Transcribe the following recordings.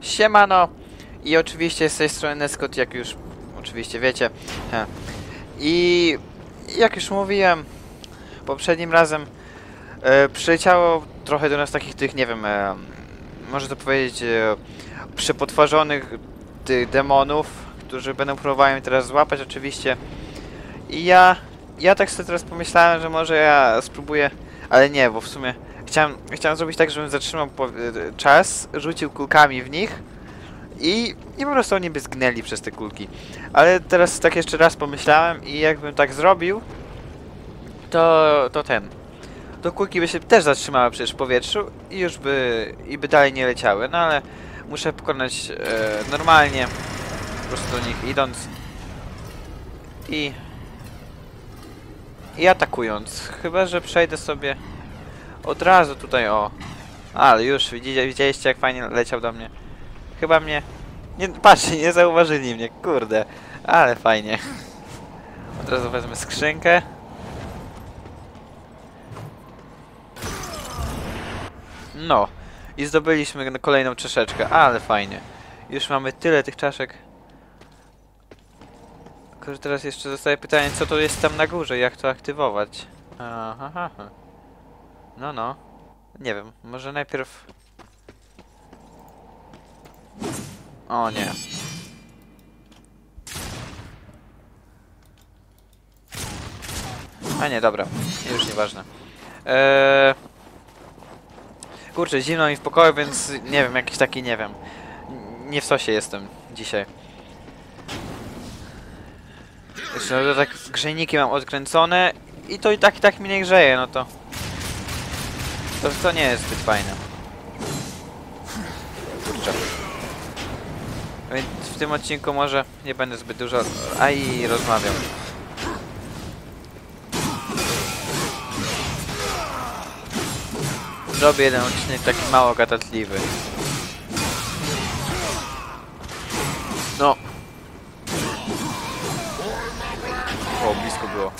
Siemano! I oczywiście z tej strony Neskot, jak już oczywiście wiecie. I jak już mówiłem poprzednim razem, e, przyleciało trochę do nas takich tych, nie wiem, e, może to powiedzieć, e, tych demonów, którzy będą próbowali mnie teraz złapać oczywiście. I ja, ja tak sobie teraz pomyślałem, że może ja spróbuję, ale nie, bo w sumie chciałem, chciałem zrobić tak, żebym zatrzymał e, czas, rzucił kulkami w nich i, i po prostu oni by zgnęli przez te kulki. Ale teraz tak jeszcze raz pomyślałem i jakbym tak zrobił, to, to ten. To kulki by się też zatrzymały przecież w powietrzu i już by, i by dalej nie leciały. No ale muszę pokonać e, normalnie, po prostu do nich idąc i, i atakując. Chyba, że przejdę sobie od razu tutaj o. Ale już widzicie, widzieliście jak fajnie leciał do mnie. Chyba mnie... Nie, patrzcie, nie zauważyli mnie, kurde. Ale fajnie. Od razu wezmę skrzynkę. No. I zdobyliśmy kolejną czaszeczkę, ale fajnie. Już mamy tyle tych czaszek. Tylko, teraz jeszcze zostaje pytanie, co to jest tam na górze, jak to aktywować. Aha, aha. No, no. Nie wiem, może najpierw... O nie. A nie, dobra. Już nieważne. Eee... Kurczę, zimno mi w pokoju, więc nie wiem, jakiś taki, nie wiem. Nie w sosie jestem dzisiaj. Jeszcze no tak grzejniki mam odkręcone i to i tak i tak mi nie grzeje, no to... To, to nie jest zbyt fajne. Kurczę. Więc w tym odcinku może nie będę zbyt dużo... A i rozmawiam. Zrobię jeden odcinek taki mało gadatliwy. No. O, blisko było.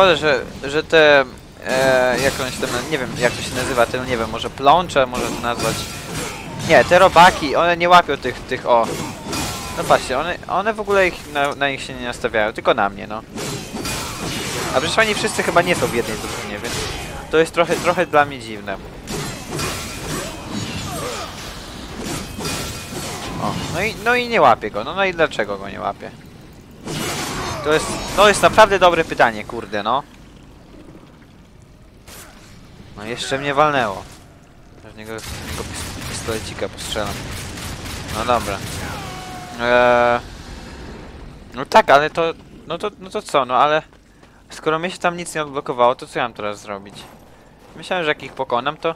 Szkoda, że, że te... E, jak one się tam... Nie wiem, jak to się nazywa, te, nie wiem, może plącze, może to nazwać... Nie, te robaki, one nie łapią tych, tych, o... No patrzcie, one, one w ogóle ich, na, na nich się nie nastawiają, tylko na mnie, no. A przecież oni wszyscy chyba nie są w jednej drużynie, więc to jest trochę, trochę dla mnie dziwne. O, no i, no i nie łapię go, no, no i dlaczego go nie łapię? To jest, to jest naprawdę dobre pytanie, kurde, no. No jeszcze mnie walnęło. Z niego, z niego pis- pistolecika postrzelam. No dobra. Eee, no tak, ale to, no to, no to co, no ale skoro mnie się tam nic nie odblokowało, to co ja mam teraz zrobić? Myślałem, że jak ich pokonam, to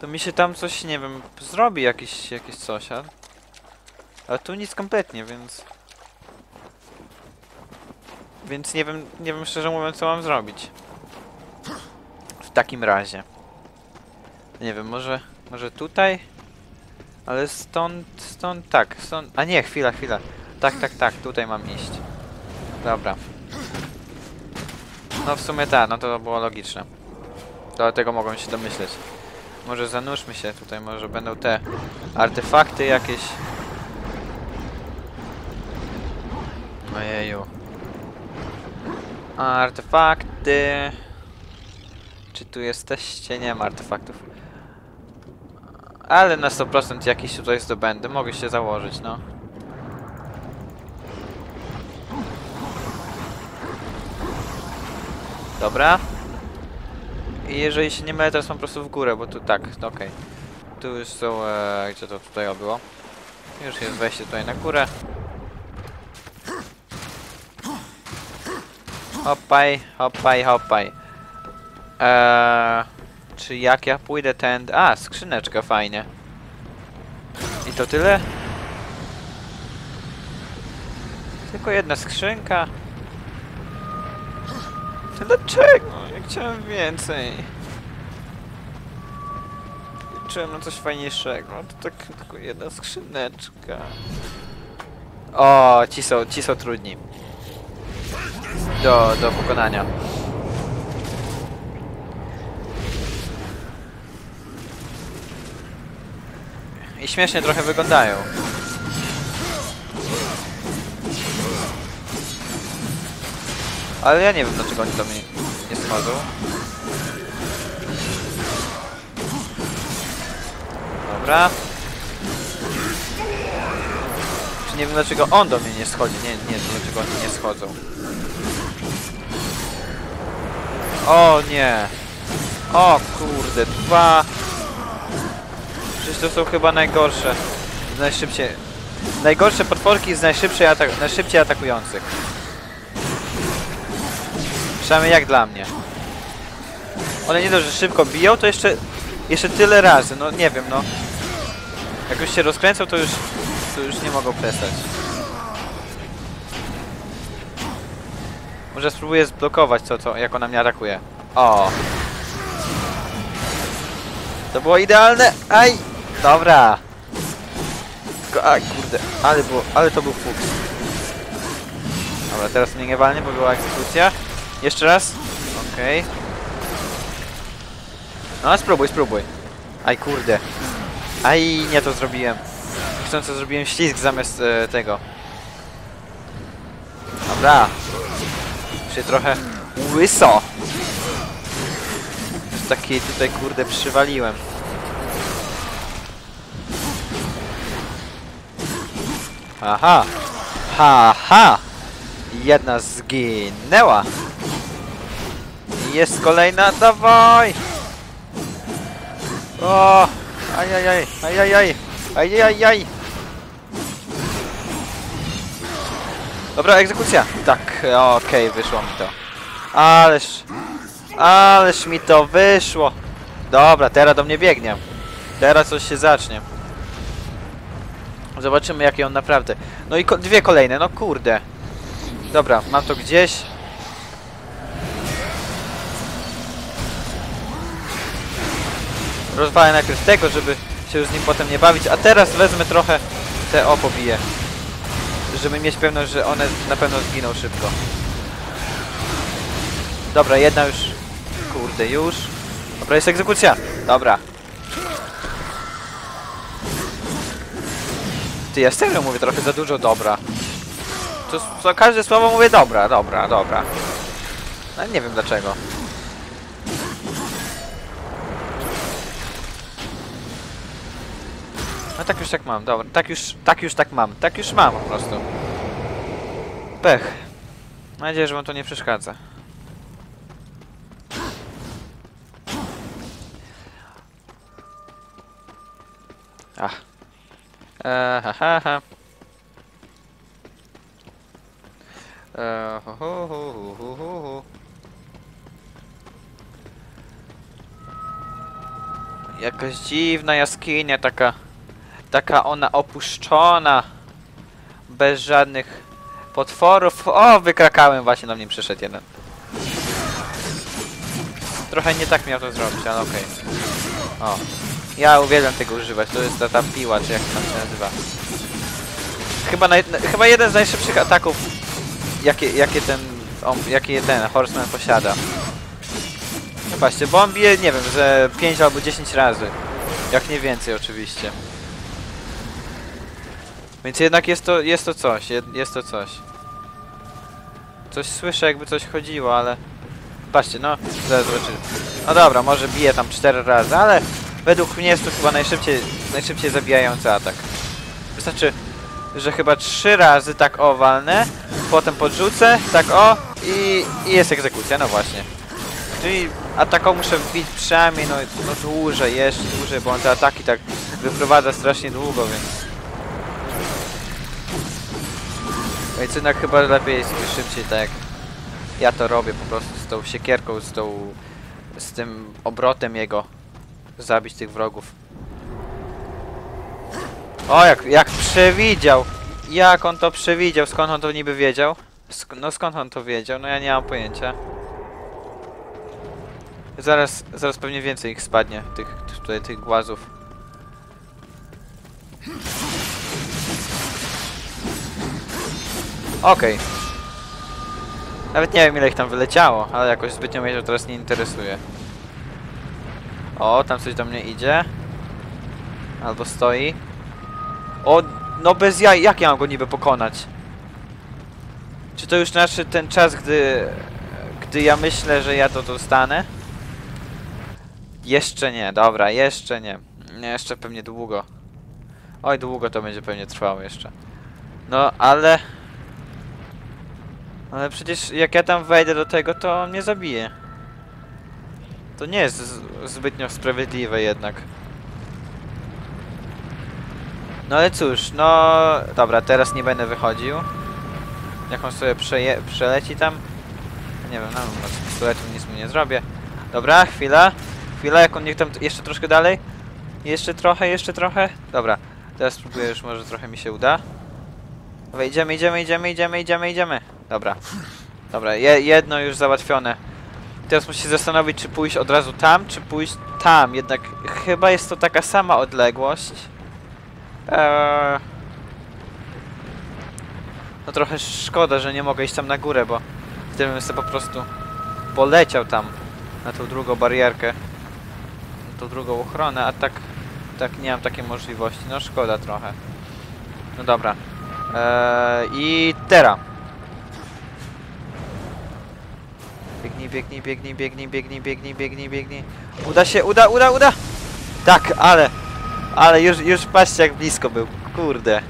to mi się tam coś, nie wiem, zrobi jakieś, jakieś coś, ale, ale tu nic kompletnie, więc więc nie wiem, nie wiem szczerze mówiąc, co mam zrobić. W takim razie. Nie wiem, może, może tutaj? Ale stąd, stąd, tak, stąd... A nie, chwila, chwila. Tak, tak, tak, tutaj mam iść. Dobra. No w sumie tak, no to było logiczne. Dlatego mogłem się domyśleć. Może zanurzmy się tutaj, może będą te artefakty jakieś. Ojeju. Artefakty. Czy tu jesteście? Nie ma artefaktów. Ale na 100% jakiś tutaj zdobędę. Mogę się założyć, no. Dobra. I jeżeli się nie mylę, teraz mam po prostu w górę, bo tu tak, no okej. Tu już są, e, gdzie to tutaj było? Już jest wejście tutaj na górę. Hopaj, hopaj, hopaj. Eee, czy jak ja pójdę tędy? A, skrzyneczka, fajnie. I to tyle? Tylko jedna skrzynka. To Dlaczego? Ja chciałem więcej. Liczyłem na coś fajniejszego. To tak tylko jedna skrzyneczka. O, ci są, ci są trudni. Do, do pokonania. I śmiesznie trochę wyglądają. Ale ja nie wiem dlaczego oni do mnie nie schodzą. Dobra. Nie wiem dlaczego on do mnie nie schodzi. Nie, nie, dlaczego oni nie schodzą. O nie. O kurde, dwa. Przecież to są chyba najgorsze. Najszybciej. Najgorsze potworki z najszybciej, atak najszybciej atakujących. Przynajmniej jak dla mnie. One nie dość, że szybko biją, to jeszcze, jeszcze tyle razy, no nie wiem, no. Jak już się rozkręcą, to już, to już nie mogą przestać. Może spróbuję zblokować to, co, jak ona mnie atakuje. O! To było idealne! Aj! Dobra! Aj, kurde, ale było, ale to był fuks. Dobra, teraz mnie nie walnie, bo była egzekucja. Jeszcze raz. Okej. No, spróbuj, spróbuj. Aj, kurde. Aj, nie to zrobiłem. Chcąc zrobiłem ślizg zamiast e, tego. Dobra. Się trochę łyso. Już taki tutaj, kurde, przywaliłem. Aha. Ha, ha. Jedna zginęła. Jest kolejna, dawaj! O! Ajajaj, ajajaj, ajajaj! Dobra, egzekucja! Tak, okej, wyszło mi to. Ależ, ależ mi to wyszło! Dobra, teraz do mnie biegnie. Teraz coś się zacznie. Zobaczymy jakie on naprawdę. No i ko dwie kolejne, no kurde. Dobra, mam to gdzieś. Rozwalę najpierw tego, żeby się z nim potem nie bawić, a teraz wezmę trochę te o. Żeby mieć pewność, że one na pewno zginą szybko. Dobra, jedna już... Kurde, już. Dobra, jest egzekucja. Dobra. Ty, ja serio mówię trochę za dużo dobra. To co każde słowo mówię dobra, dobra, dobra. No nie wiem dlaczego. No tak już tak mam, dobra. Tak już, tak już tak mam. Tak już mam po prostu. Pech. Mam nadzieję, że wam to nie przeszkadza. Ach. Eee, ha, ha, ha. Eee, hu, hu, hu, hu, hu. Jakaś dziwna jaskinia, taka... Taka ona opuszczona. Bez żadnych potworów. O, wykrakałem właśnie, do mnie przyszedł jeden. Trochę nie tak miał to zrobić, ale okej. O. Ja uwielbiam tego używać, to jest ta, ta piła, czy jak tam się nazywa. Chyba, naj, na- chyba jeden z najszybszych ataków, jakie, jakie ten, on, jakie ten Horseman posiada. Patrzcie, bo on bije, nie wiem, że 5 albo 10 razy. Jak nie więcej oczywiście. Więc jednak jest to, jest to coś, jest to coś. Coś słyszę jakby coś chodziło, ale... Patrzcie, no, zaraz zobaczymy. No dobra, może bije tam 4 razy, ale według mnie jest to chyba najszybciej, najszybciej zabijający atak. Wystarczy, że chyba 3 razy tak o walnę, potem podrzucę, tak o i, i jest egzekucja, no właśnie. Czyli ataką muszę wbić przynajmniej no, no dłużej, jeszcze dłużej, bo on te ataki tak wyprowadza strasznie długo, więc... Więc jednak chyba lepiej jest szybciej tak jak ja to robię po prostu z tą siekierką, z tą... z tym obrotem jego zabić tych wrogów. O, jak, jak przewidział! Jak on to przewidział? Skąd on to niby wiedział? Sk no skąd on to wiedział? No ja nie mam pojęcia. Zaraz, zaraz pewnie więcej ich spadnie, tych tutaj, tych głazów. Okej. Nawet nie wiem ile ich tam wyleciało, ale jakoś zbytnio mnie to teraz nie interesuje. O, tam coś do mnie idzie. Albo stoi. O, no bez jaj, jak ja mam go niby pokonać? Czy to już nasz ten czas, gdy... Gdy ja myślę, że ja to dostanę? Jeszcze nie, dobra, jeszcze nie. Nie, Jeszcze pewnie długo. Oj, długo to będzie pewnie trwało jeszcze. No, ale... Ale przecież jak ja tam wejdę do tego, to on mnie zabije. To nie jest zbytnio sprawiedliwe jednak. No ale cóż, no... Dobra, teraz nie będę wychodził. Jak on sobie przeleci tam. Nie wiem, no, no z pistoletu nic mu nie zrobię. Dobra, chwila. Chwila, jak on niech tam jeszcze troszkę dalej. Jeszcze trochę, jeszcze trochę. Dobra, teraz spróbuję już, może trochę mi się uda. Dobra, idziemy, idziemy, idziemy, idziemy, idziemy, idziemy. Dobra. Dobra, je, jedno już załatwione. Teraz muszę się zastanowić, czy pójść od razu tam, czy pójść tam. Jednak chyba jest to taka sama odległość. Eee... No trochę szkoda, że nie mogę iść tam na górę, bo wtedy bym sobie po prostu poleciał tam na tą drugą barierkę. Na tą drugą ochronę, a tak, tak nie mam takiej możliwości. No szkoda trochę. No dobra. Eee, I teraz. Biegnij, biegnij, biegnij, biegnij, biegnij, biegnij, biegnij. Uda się, uda, uda, uda! Tak, ale... Ale już, już patrzcie jak blisko był. Kurde.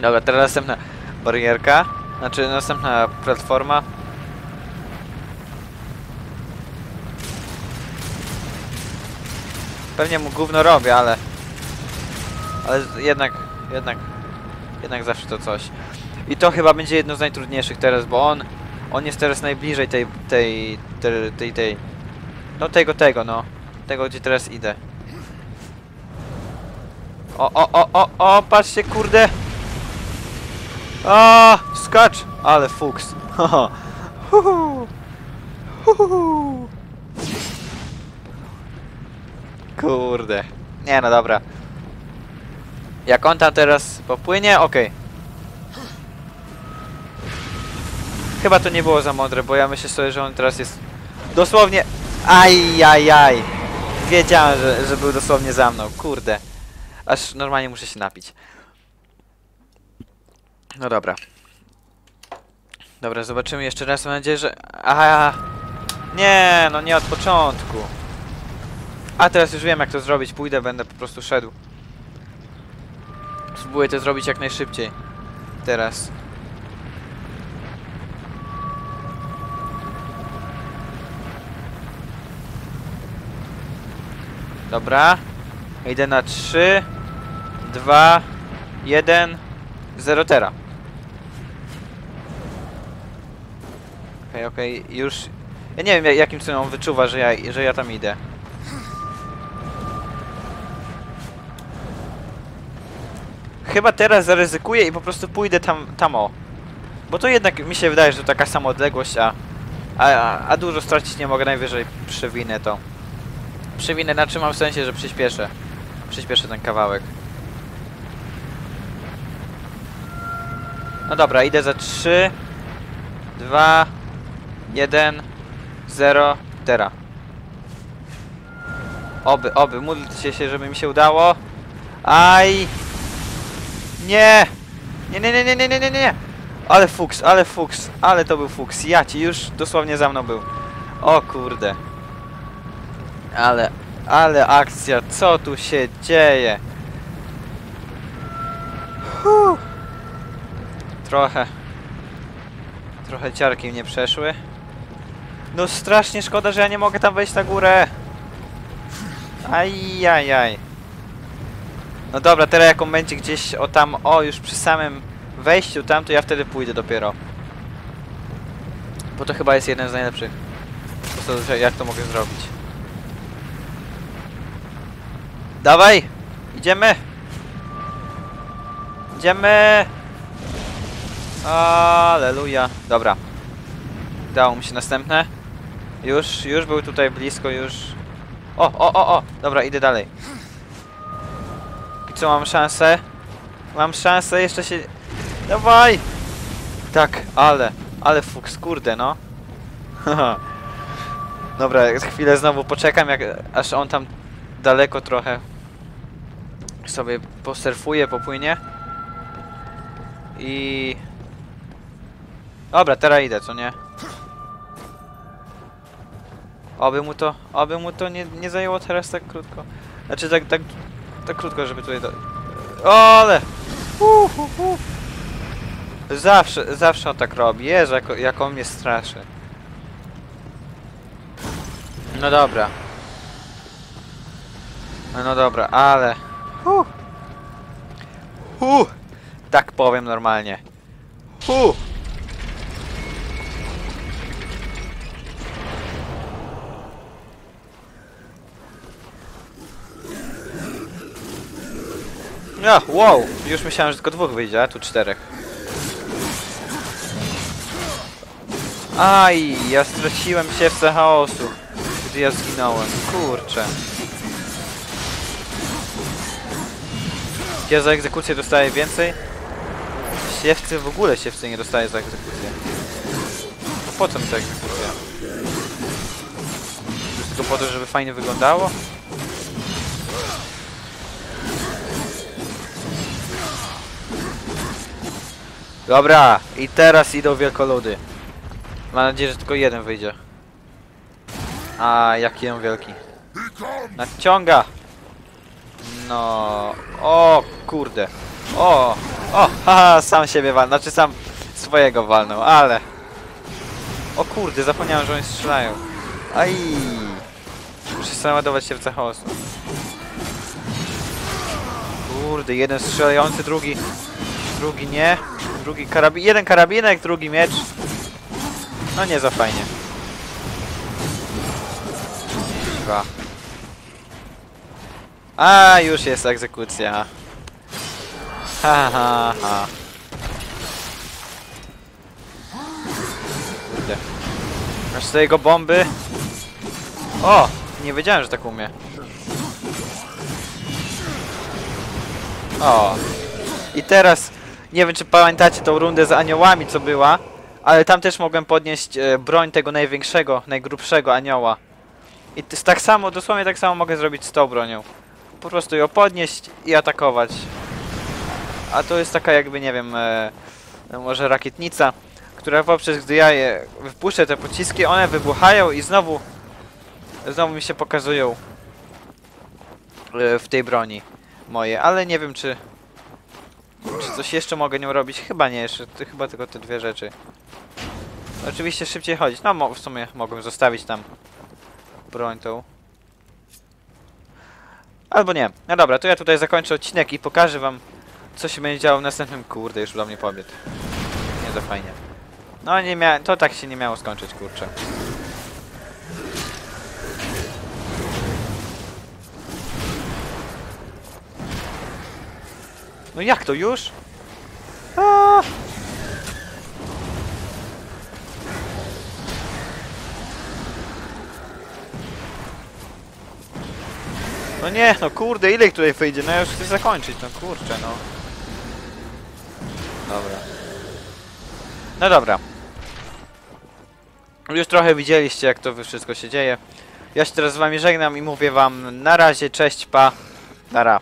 Dobra, teraz następna barierka. Znaczy następna platforma. Pewnie mu gówno robię, ale... Ale jednak, jednak... Jednak zawsze to coś. I to chyba będzie jedno z najtrudniejszych teraz, bo on... On jest teraz najbliżej tej... tej... tej... tej, tej no tego, tego, no. Tego, gdzie teraz idę. O, o, o, o, o, patrzcie, kurde! A, skacz! Ale fuks. Haha. Kurde. Nie no dobra. Jak on tam teraz popłynie, okej. Chyba to nie było za mądre, bo ja myślę sobie, że on teraz jest dosłownie... Aj, aj, aj. Wiedziałem, że, że był dosłownie za mną, kurde. Aż normalnie muszę się napić. No dobra. Dobra, zobaczymy jeszcze raz. Mam nadzieję, że... Aha! Nie, no nie od początku. A teraz już wiem jak to zrobić. Pójdę, będę po prostu szedł. Spróbuję to zrobić jak najszybciej. Teraz. Dobra. Idę na 3, 2, 1, 0 tera. Okej, okej, już... Ja nie wiem ja- jakim cudem on wyczuwa, że ja, że ja tam idę. Chyba teraz zaryzykuję i po prostu pójdę tam, tam o. Bo to jednak mi się wydaje, że to taka sama odległość, a, a, a dużo stracić nie mogę, najwyżej przewinę to. Przewinę, znaczy mam w sensie, że przyspieszę. Przyspieszę ten kawałek. No dobra, idę za 3, 2, 1, 0, tera. Oby, oby, módlcie się, żeby mi się udało. Aj! Nie! Nie, nie, nie, nie, nie, nie, nie, nie! Ale fuks, ale fuks, ale to był fuks. Ja ci już dosłownie za mną był. O kurde. Ale, ale akcja, co tu się dzieje? Huh. Trochę. Trochę ciarki mnie przeszły. No strasznie szkoda, że ja nie mogę tam wejść na górę. Ajajaj. No dobra, teraz jak on będzie gdzieś o tam, o już przy samym wejściu tam, to ja wtedy pójdę dopiero. Bo to chyba jest jeden z najlepszych. sposobów, że jak to mogę zrobić. Dawaj! Idziemy! Idziemy! Aleluja. Dobra. Dało mu się następne. Już, już był tutaj blisko, już. O, o, o, o! Dobra, idę dalej. I co, mam szansę? Mam szansę, jeszcze się... Dawaj! Tak, ale, ale fuks, kurde no. Dobra, chwilę znowu poczekam, jak, aż on tam daleko trochę sobie posurfuje, popłynie. I... Dobra, teraz idę, co nie? Oby mu to, oby mu to nie, nie zajęło teraz tak krótko. Znaczy tak, tak, tak krótko, żeby tutaj do... Ale! Uh, uh, uh. Zawsze, zawsze on tak robi. Jezu, jak, jak on mnie straszy. No dobra. No dobra, ale... Uh. Uh. Tak powiem normalnie. Uh. No, wow! Już myślałem, że tylko dwóch wyjdzie, a tu czterech. Aj, ja straciłem siewce chaosu, gdy ja zginąłem. Kurczę. Ja za egzekucję dostaję więcej? Siewcy w ogóle siewcy nie dostaje za egzekucję. To po co mi ta egzekucja? Tylko po to, żeby fajnie wyglądało? Dobra, i teraz idą wielkoludy. Mam nadzieję, że tylko jeden wyjdzie. A, jaki on wielki. Nadciąga! No, o kurde. O, o, haha, sam siebie walnął, znaczy sam swojego walnął, ale... O kurde, zapomniałem, że oni strzelają. Aj! Muszę naładować się w chaosu. Kurde, jeden strzelający, drugi... Drugi nie. Drugi karabin... Jeden karabinek, drugi miecz. No nie za fajnie. A, już jest egzekucja. Ha, ha, ha. Kurde. Masz jego bomby? O! Nie wiedziałem, że tak umie. O! I teraz, nie wiem czy pamiętacie tą rundę z aniołami, co była, ale tam też mogłem podnieść e, broń tego największego, najgrubszego anioła. I tak samo, dosłownie tak samo mogę zrobić z tą bronią. Po prostu ją podnieść i atakować. A to jest taka jakby, nie wiem, e, no może rakietnica, która poprzez gdy ja je wypuszczę te pociski, one wybuchają i znowu znowu mi się pokazują e, w tej broni moje, ale nie wiem czy czy coś jeszcze mogę nią robić? Chyba nie, jeszcze chyba tylko te dwie rzeczy. Oczywiście szybciej chodzić. No w sumie mogłem zostawić tam broń tą. Albo nie. No dobra, to ja tutaj zakończę odcinek i pokażę wam co się będzie działo w następnym... Kurde, już do mnie pobiegł. Nie za fajnie. No nie miałem... To tak się nie miało skończyć, kurczę. No jak to już? No nie, no kurde, ile ich tutaj wyjdzie? No ja już chcę zakończyć, no kurczę, no. Dobra. No dobra. Już trochę widzieliście, jak to wszystko się dzieje. Ja się teraz z wami żegnam i mówię wam na razie, cześć, pa, nara.